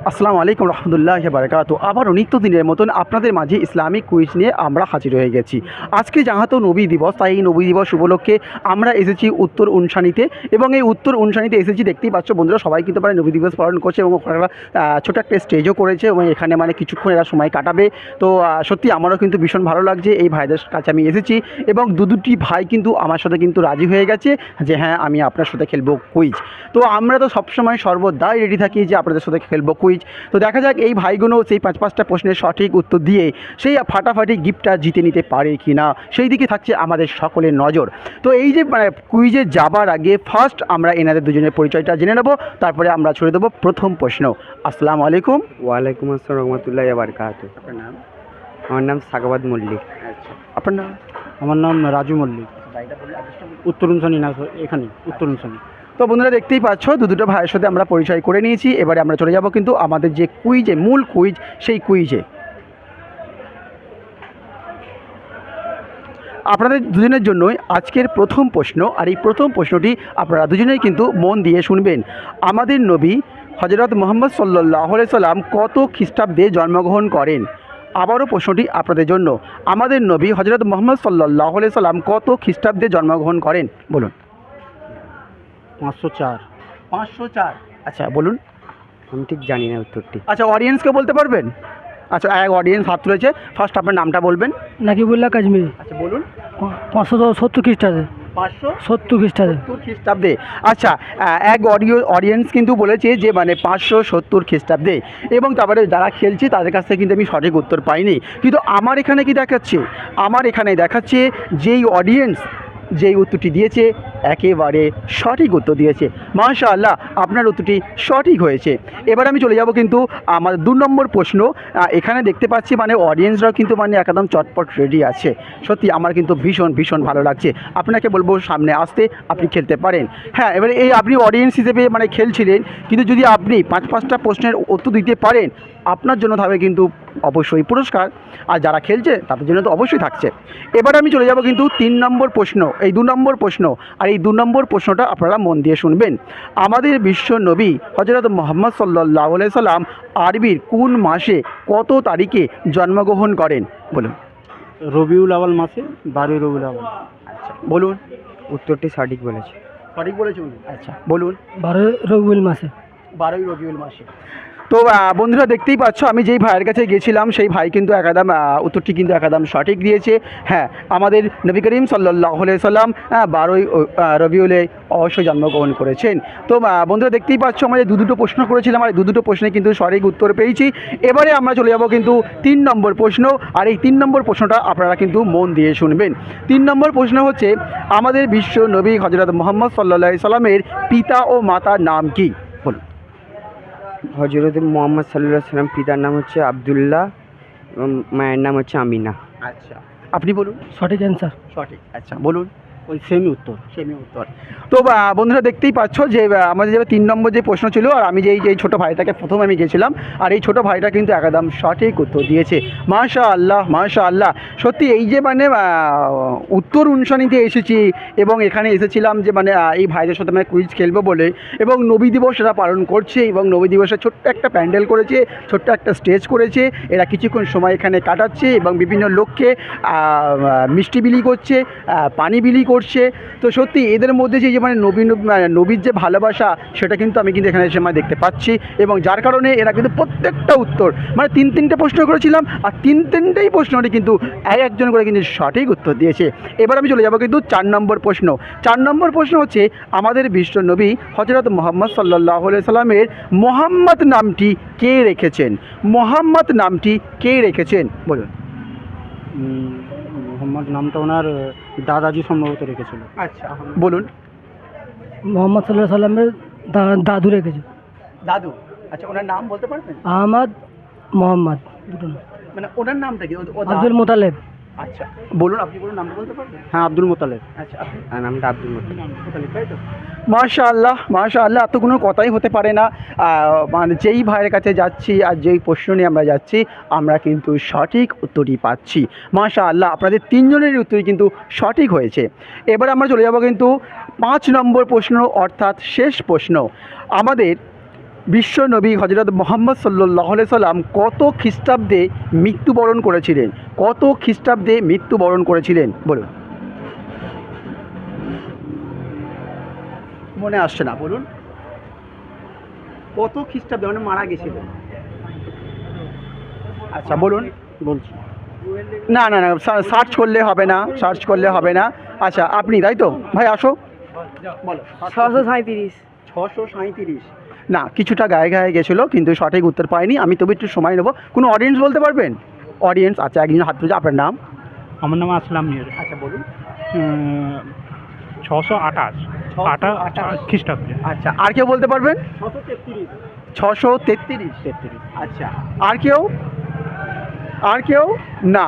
আসসালামু আলাইকুম রহমতুল্লাহ বারকাত। আবারও নিত্যদিনের মতন আপনাদের মাঝে ইসলামিক কুইজ নিয়ে আমরা হাজির হয়ে গেছি। আজকে যাহাতো নবী দিবস তাই এই নবী দিবস উপলক্ষে আমরা এসেছি উত্তর উনসানিতে এবং এই উত্তর উনসানিতে এসেছি দেখতেই পাচ্ছ বন্ধুরা সবাই কিন্তু মানে নবী দিবস পালন করছে এবং আহ, ছোট একটা স্টেজও করেছে এবং এখানে মানে কিছুক্ষণ এরা সময় কাটাবে। তো সত্যি আমারও কিন্তু ভীষণ ভালো লাগছে এই ভাইদের কাছে আমি এসেছি এবং দু দুটি ভাই কিন্তু আমার সাথে কিন্তু রাজি হয়ে গেছে যে হ্যাঁ আমি আপনার সাথে খেলব কুইজ তো আমরা তো সবসময় সর্বদাই রেডি থাকি যে আপনাদের সাথে খেলব কুইজ তো দেখা যাক এই ভাইগুলো সেই পাঁচ পাঁচটা প্রশ্নের সঠিক উত্তর দিয়ে সেই ফাটাফাটি গিফটটা জিতে নিতে পারে কি না সেই দিকে থাকছে আমাদের সকলের নজর। তো এই যে মানে কুইজে যাবার আগে ফার্স্ট আমরা এনাদের দুজনের পরিচয়টা জেনে নেব তারপরে আমরা ছড়ে দেবো প্রথম প্রশ্ন। আসসালামু আলাইকুম। ওয়ালাইকুম আসসালাম রহমতুল্লাহ বারকাত আপনার নাম? আমার নাম সাকাবাদ মল্লিক। আচ্ছা আপনার নাম? আমার নাম রাজু মল্লিক। উত্তরুনসানি না এখানে উত্তরুনসানি তো বন্ধুরা দেখতেই পাচ্ছ, দু দুটো ভাইয়ের সাথে আমরা পরিচয় করে নিয়েছি। এবারে আমরা চলে যাব কিন্তু আমাদের যে কুইজে মূল কুইজ সেই কুইজে আপনাদের দুজনের জন্যই আজকের প্রথম প্রশ্ন, আর এই প্রথম প্রশ্নটি আপনারা দুজনেই কিন্তু মন দিয়ে শুনবেন। আমাদের নবী হজরত মোহাম্মদ সাল্লাহ সাল্লাম কত খ্রিস্টাব্দে জন্মগ্রহণ করেন? আবারও প্রশ্নটি আপনাদের জন্য। আমাদের নবী হজরত মোহাম্মদ সাল্লাহ সাল্লাম কত খ্রিস্টাব্দে জন্মগ্রহণ করেন? বলুন। পাঁচশো চার। পাঁচশো চার? আচ্ছা বলুন। আমি ঠিক জানি না উত্তরটি। আচ্ছা অডিয়েন্সকে বলতে পারবেন? আচ্ছা এক অডিয়েন্স হাত তুলেছে। ফার্স্ট আপনার নামটা বলবেন। নাকিবুল্লাহ কাশ্মীরি আচ্ছা বলুন। পাঁচশো সত্তর খ্রিস্টাব্দে। পাঁচশো সত্তর খ্রিস্টাব্দে। সত্তর খ্রিস্টাব্দে। আচ্ছা এক অডিও অডিয়েন্স কিন্তু বলেছে যে মানে পাঁচশো সত্তর খ্রিস্টাব্দে। এবং তারপরে যারা খেলছে তাদের কাছ থেকে কিন্তু আমি সঠিক উত্তর পাইনি। কিন্তু আমার এখানে কি দেখাচ্ছে? আমার এখানে দেখাচ্ছে যেই অডিয়েন্স যেই উত্তরটি দিয়েছে, একেবারে সঠিক উত্তর দিয়েছে। মাশা আল্লাহ আপনার উত্তরটি সঠিক হয়েছে। এবার আমি চলে যাব কিন্তু আমার দু নম্বর প্রশ্ন এখানে দেখতে পাচ্ছি মানে অডিয়েন্সরাও কিন্তু মানে একদম চটপট রেডি আছে। সত্যি আমার কিন্তু ভীষণ ভীষণ ভালো লাগছে। আপনাকে বলব সামনে আসতে আপনি খেলতে পারেন। হ্যাঁ এবারে এই আপনি অডিয়েন্স হিসেবে মানে খেলছিলেন, কিন্তু যদি আপনি পাঁচ, পাঁচটা প্রশ্নের উত্তর দিতে পারেন, আপনার জন্য থাকবে কিন্তু অবশ্যই পুরস্কার। আর যারা খেলছে তাদের জন্য তো অবশ্যই থাকছে। এবার আমি চলে যাব কিন্তু তিন নম্বর প্রশ্ন এই দু নম্বর প্রশ্ন। আর এই দু নম্বর প্রশ্নটা আপনারা মন দিয়ে শুনবেন। আমাদের বিশ্ব নবী হজরত মোহাম্মদ সাল্লাহ সাল্লাম আরবির কোন মাসে কত তারিখে জন্মগ্রহণ করেন? বলুন। রবিউল আওয়াল মাসে বারোই রবিউল আওয়াল আচ্ছা বলুন। উত্তরটি সঠিক বলেছে। সঠিক বলেছি আচ্ছা বলুন। বারোই রবিউল মাসে। বারোই রবিউল মাসে। তো বন্ধুরা দেখতেই পাচ্ছ, আমি যেই ভাইয়ের কাছে গেছিলাম সেই ভাই কিন্তু একাদাম উত্তরটি কিন্তু একাদাম সঠিক দিয়েছে। হ্যাঁ আমাদের নবী করিম সাল্লাহ সাল্লাম বারোই রবিউলে অবশ্যই জন্মগ্রহণ করেছেন। তো বন্ধুরা দেখতেই পাচ্ছ আমাদের দু দুটো প্রশ্ন করেছিলাম, আর দু দুটো প্রশ্নে কিন্তু সঠিক উত্তর পেয়েছি। এবারে আমরা চলে যাব কিন্তু তিন নম্বর প্রশ্ন, আর এই তিন নম্বর প্রশ্নটা আপনারা কিন্তু মন দিয়ে শুনবেন। তিন নম্বর প্রশ্ন হচ্ছে, আমাদের বিশ্ব নবী হজরত মোহাম্মদ সাল্লাহ সাল্লামের পিতা ও মাতার নাম কি? হজরত মোহাম্মদ সাল্লাহ সাল্লাম পিতার নাম হচ্ছে আবদুল্লাহ এবং মায়ের নাম হচ্ছে আমিনা। আচ্ছা। আপনি বলুন। সঠিক অ্যান্সার সঠিক। আচ্ছা বলুন। ওই সেমি উত্তর সেমি উত্তর। তো বন্ধুরা দেখতেই পাচ্ছ যে আমাদের যে তিন নম্বর যে প্রশ্ন ছিল, আর আমি যে ছোটো ভাইটাকে প্রথম আমি গেছিলাম, আর এই ছোটো ভাইটা কিন্তু একদম সঠিক উত্তর দিয়েছে। মাশা আল্লাহ মাশা আল্লাহ সত্যি এই যে মানে উত্তর অনুসানিতে এসেছি, এবং এখানে এসেছিলাম যে মানে এই ভাইদের সাথে মানে কুইজ খেলব বলে, এবং নবী দিবস এরা পালন করছে, এবং নবী দিবসে ছোট্ট একটা প্যান্ডেল করেছে, ছোট্ট একটা স্টেজ করেছে, এরা কিছুক্ষণ সময় এখানে কাটাচ্ছে, এবং বিভিন্ন লোককে মিষ্টি বিলি করছে পানি বিলি করছে তো সত্যি এদের মধ্যে যে মানে নবী মানে নবীর যে ভালোবাসা, সেটা কিন্তু আমি কিন্তু এখানে সময় দেখতে পাচ্ছি। এবং যার কারণে এরা কিন্তু প্রত্যেকটা উত্তর মানে তিন তিনটে প্রশ্ন করেছিলাম, আর তিন তিনটেই প্রশ্নটি কিন্তু এক একজন করে কিন্তু সঠিক উত্তর দিয়েছে। এবার আমি চলে যাব কিন্তু চার নম্বর প্রশ্ন। চার নম্বর প্রশ্ন হচ্ছে, আমাদের বিশ্ব নবী হজরত মোহাম্মদ সাল্লাহ সাল্লামের মোহাম্মদ নামটি কে রেখেছেন? মোহাম্মদ নামটি কে রেখেছেন? বলুন। মোহাম্মদ নামটা ওনার দাদাজি সম্ভবত রেখেছিল। আচ্ছা। বলুন। মোহাম্মদ সাল্লাহ সাল্লামের দা- দাদু রেখেছে দাদু? আচ্ছা ওনার নাম বলতে পারবেন? আহমদ মোহাম্মদ দুটো নাম। মানে ওনার নামটা কি? আব্দুল মোতালেব। আচ্ছা। বলুন আপনি বলুন নামটা বলতে পারবেন? হ্যাঁ আব্দুল মোতালেব। আচ্ছা নামটা আব্দুল মোতালেব। মাশা আল্লাহ মাশা আল্লাহ এত কোনো কথাই হতে পারে না। মানে যেই ভাইয়ের কাছে যাচ্ছি আর যেই প্রশ্ন নিয়ে আমরা যাচ্ছি আমরা কিন্তু সঠিক উত্তরই পাচ্ছি। মাশা আল্লাহ আপনাদের তিনজনের উত্তরই কিন্তু সঠিক হয়েছে। এবার আমরা চলে যাব কিন্তু পাঁচ নম্বর প্রশ্ন অর্থাৎ শেষ প্রশ্ন। আমাদের বিশ্ব নবী হজরত মোহাম্মদ সাল্লাহ সাল্লাম কত খ্রিস্টাব্দে মৃত্যুবরণ করেছিলেন? কত খ্রিস্টাব্দে মৃত্যুবরণ করেছিলেন? বলুন। মনে আসছে না বলুন। কত খ্রিস্টাব্দে মানে মারা গেছিলেন? আচ্ছা বলুন। বলছি। না না না সার্চ করলে হবে না সার্চ করলে হবে না। আচ্ছা আপনি তাই তো? ভাই আসো। বলো ছশো সাঁত্রিশ ছশো সাঁত্রিশ না কিছুটা গায়ে গায়ে গেছিল কিন্তু সঠিক উত্তর পাইনি। আমি তবে একটু সময় নেব। কোনো অডিয়েন্স বলতে পারবেন? অডিয়েন্স আচ্ছা একজন হাত তুলছে আপনার নাম? আমার নাম আসলাম মির আচ্ছা বলুন। ছশো আঠাশ। খ্রিস্টাব্দে। আচ্ছা আর কেউ বলতে পারবেন? ছশো তেত্রিশ। তেত্রিশ। আচ্ছা আর কেউ? আর কেউ? না।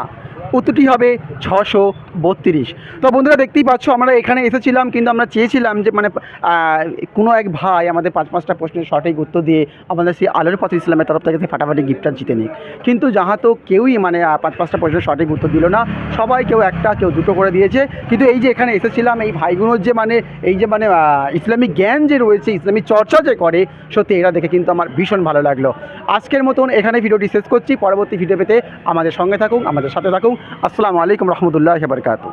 উত্তরটি হবে ছশো বত্রিশ। তো বন্ধুরা দেখতেই পাচ্ছ, আমরা এখানে এসেছিলাম কিন্তু আমরা চেয়েছিলাম যে মানে কোনো এক ভাই আমাদের পাঁচ পাঁচটা প্রশ্নের সঠিক উত্তর দিয়ে আমাদের সেই আলোর পথ ইসলামের তরফ থেকে সেই ফাটাফাটি গিফটটা জিতে নিই কিন্তু যাহা তো কেউই মানে পাঁচ পাঁচটা প্রশ্নের সঠিক উত্তর দিল না, সবাই কেউ একটা, কেউ দুটো করে দিয়েছে। কিন্তু এই যে এখানে এসেছিলাম, এই ভাইগুলোর যে মানে এই যে মানে ইসলামিক জ্ঞান যে রয়েছে ইসলামিক চর্চা যে করে, সত্যি এরা দেখে কিন্তু আমার ভীষণ ভালো লাগল। আজকের মতন এখানে ভিডিওটি শেষ করছি, পরবর্তী ভিডিও পেতে আমাদের সঙ্গে থাকুন, আমাদের সাথে থাকুন। আসসালামু আলাইকুম রহমতুল্লাহ বারকাতু